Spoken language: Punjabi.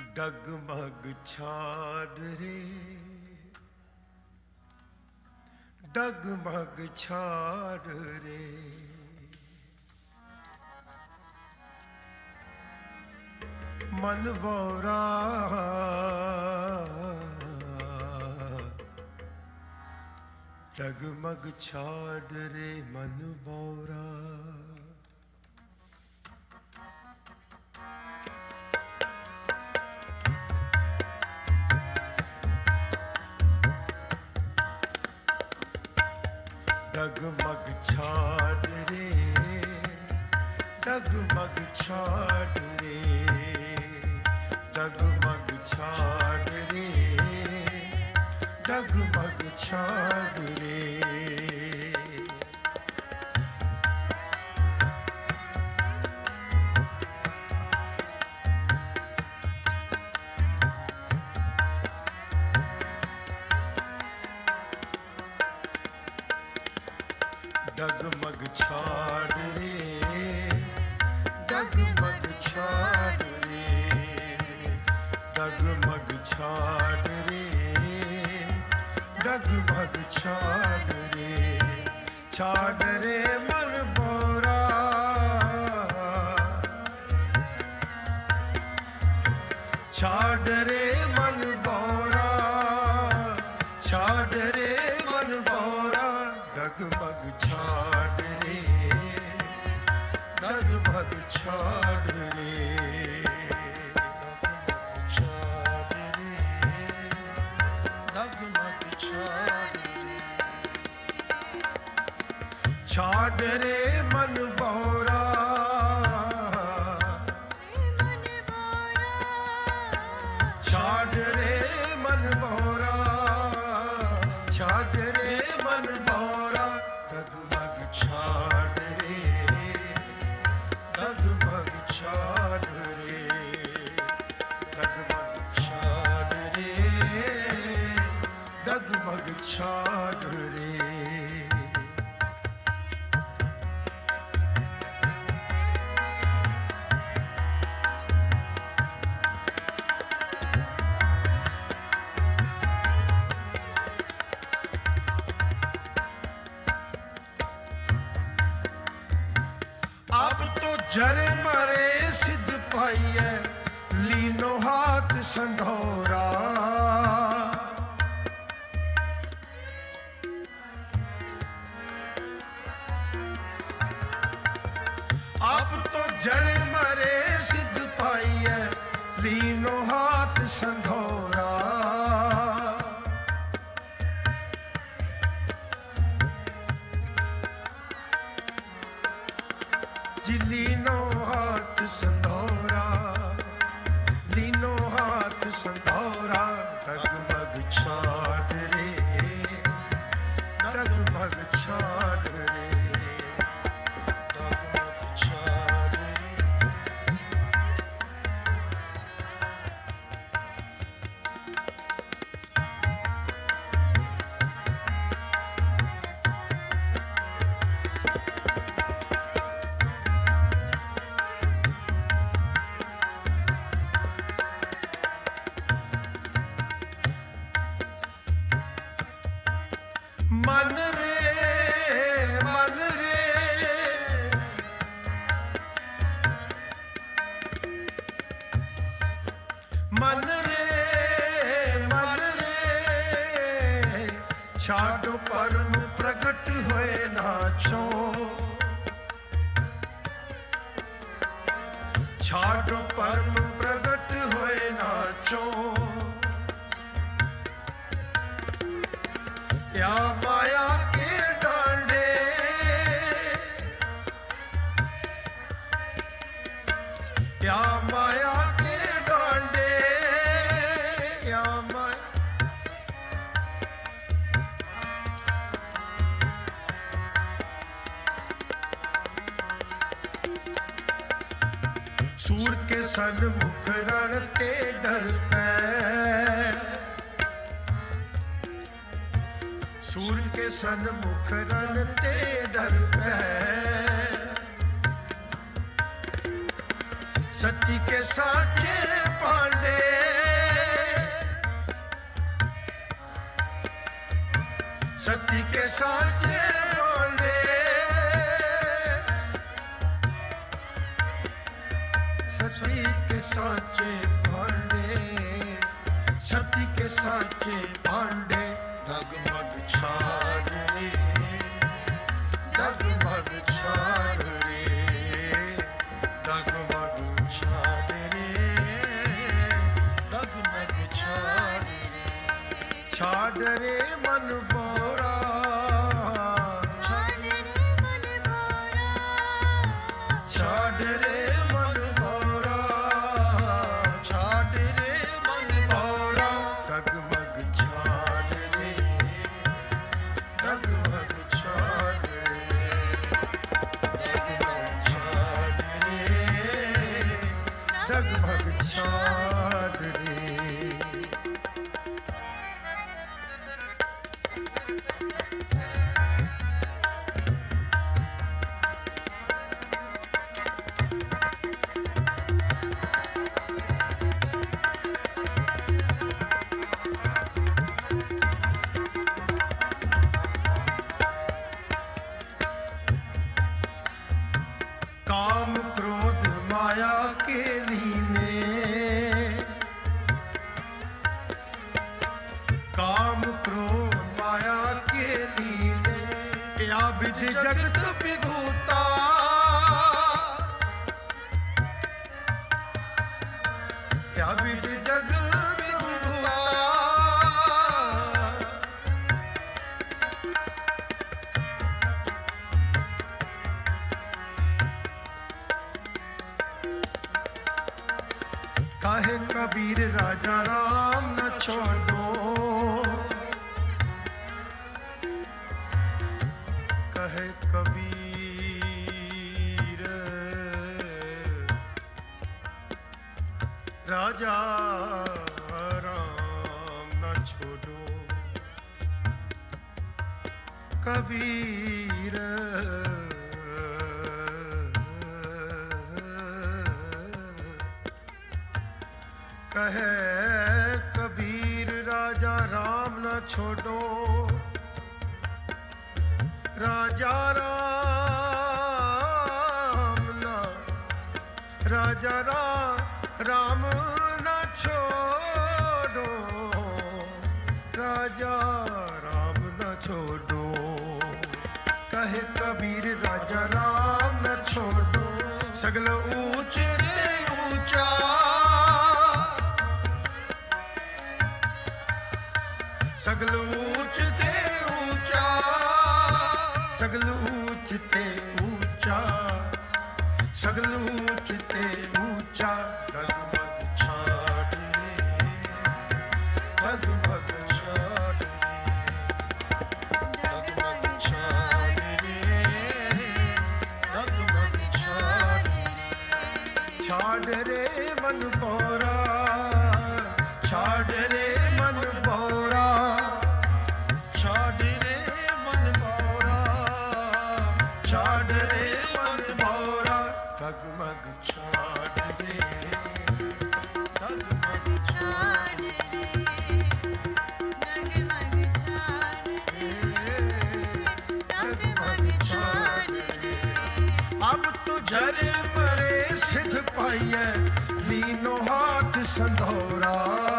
ਡਗਮਗ ਛਾੜ ਰੇ। ਡਗਮਗ ਛਾੜ ਰੇ। ਮਨ ਬੋਰਾ ਡਗਮਗ ਛਾੜ ਰੇ ਮਨ ਬੋਰਾ। ਡਗਮਗ ਛਾੜ ਰੇ। ਡਗਮਗ ਛਾੜ ਰੇ। ਡਗਮਗ ਛਾੜ ਰੇ। ਡਗਮਗ ਛਾੜ ਰੇ। ਡਗਮਗ ਛਾੜ ਰੇ। ਡਗਮਗ ਛਾੜ ਰੇ। ਛਾੜ ਰੇ ਮਨ ਬੋਰਾ। ਛਾੜ ਰੇ ਮਨ ਬੋਰਾ। ਛਾੜ ਰੇ ਮਨ ਬੋਰਾ। ਡਗਮਗ ਛਾੜ ਰੇ। ਡਗਮਗ ਛਾੜ ਛਾੜ ਰੇ ਛਾੜ ਮਨ ਸੰਘੋਰਾ That will work, child. ਮਨ ਰੇ ਮਨ ਰੇ। ਛਾਡੋ ਪਰਮ ਪ੍ਰਗਟ ਹੋਏ ਨਾਚੋ। ਛਾਡੋ ਪਰਮ ਪ੍ਰਗਟ ਹੋਏ ਨਾਚੋ। या ਸੂਰ ਕੇ ਸਨ ਮੁਖ ਰਣ ਤੇ ਡਰ ਪੈ। ਸੂਰ ਕੇ ਸਨ ਮੁਖ ਰਣ ਤੇ ਡਰ ਪੈ। ਸਤੀ ਕੇ ਸਾਚੇ ਪਾਂਡੇ। ਸਤੀ ਕੇ ਸਾਚੇ सती के साचे भांडे सती के साचे भांडे डगमग छाड़ रे डगमग छाड़ रे डगमग छाड़ रे डगमग छाड़ रे छाड़ रे मन बोरा ਡਗਮਗ काम क्रोध माया के लीने काम क्रोध माया के लीने या विध जगत बिगुता या विध जगत छोड़ो कहे कबीर राजा राम न छोड़ो कबीर कहे ਛੋਡੋ ਰਾਜਾ ਰਾਮ ਨਾ, ਰਾਜਾ ਰਾਮ ਰਾਮ ਨਾ ਛੋਡੋ ਰਾਜਾ ਰਾਮ ਨਾ ਛੋਡੋ ਕਹੇ ਕਬੀਰ ਰਾਜਾ ਰਾਮ ਨਾ ਛੋਡੋ ਸਗਲ ਉੱਚੇ ਤੇ ਸਗਲ ਉੱਚ ਤੇ ਉੱਚਾ ਸਗਲ ਉੱਚ ਤੇ ਉੱਚਾ ਸਗਲ ਉੱਚ ਮਰੇ ਲੀਨੋ ਹੱਥ ਸੰਧੋਰਾ।